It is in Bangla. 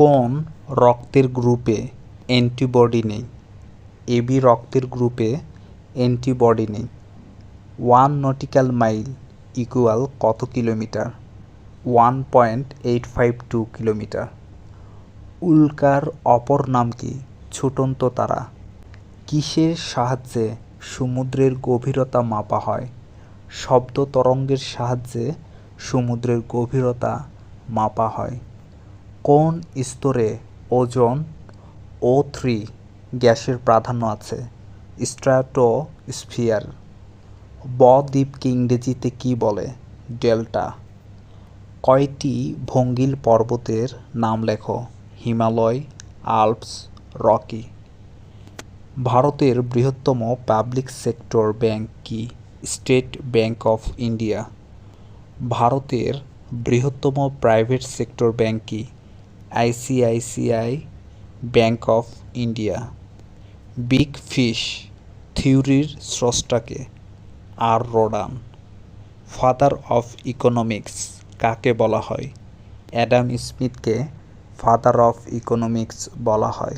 কোন রক্তের গ্রুপে অ্যান্টিবডি নেই? এবি রক্তের গ্রুপে অ্যান্টিবডি নেই। ওয়ান নটিক্যাল মাইল ইকুয়াল কত kilometre? One point eight five two kilometre. উল্কার অপর নাম কি ছুটন্ত তারা? কিসের সাহায্যে সমুদ্রের গভীরতা মাপা হয়? শব্দ তরঙ্গের সাহায্যে সমুদ্রের গভীরতা মাপা হয়। কোন স্তরে ওজোন ও থ্রি গ্যাসের প্রাধান্য আছে? স্ট্র্যাটোস্ফিয়ার। ব দ্বীপকে ইংরেজিতে কী বলে? ডেল্টা। কয়টি ভঙ্গিল পর্বতের নাম লেখো? Himalaya, Alps, Rocky. ভারতের বৃহত্তম পাবলিক সেক্টর ব্যাংক কি? State Bank of India. ভারতের বৃহত্তম প্রাইভেট সেক্টর ব্যাংক কি? ICICI bank of India. Big fish থিওরির স্রষ্টাকে R Rodan. Father of economics কাকে বলা হয়? অ্যাডাম স্মিথকে ফাদার অফ ইকোনমিক্স বলা হয়।